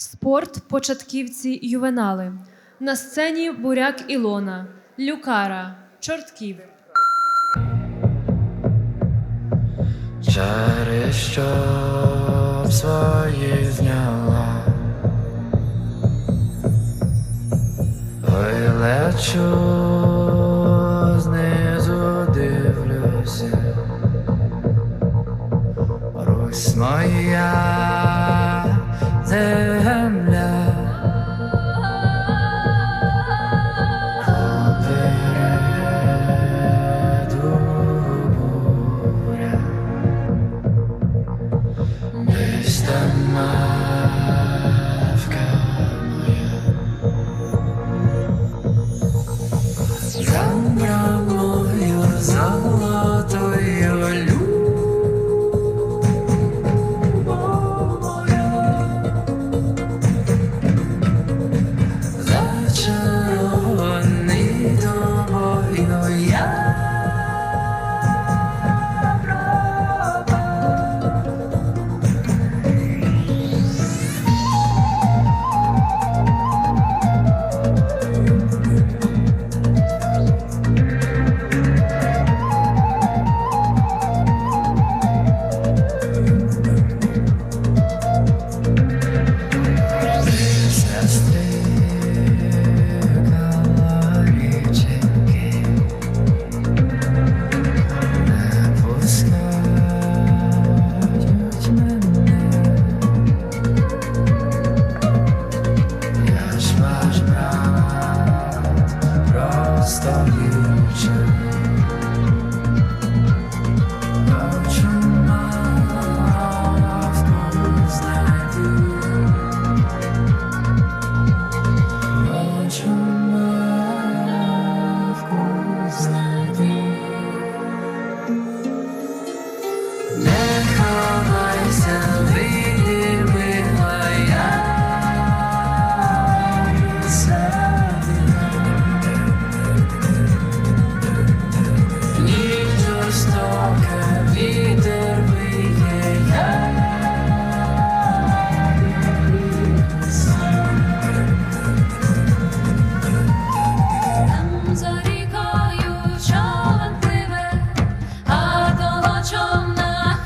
Спорт початківці ювенали. На сцені буряк Ілона, Люкара, Чортків. Чари, щоб свої зняла. Ой, лечу, знизу дивлюся. Русь моя земля. Попереду буря. Десь моя. За мною золотое Now Allah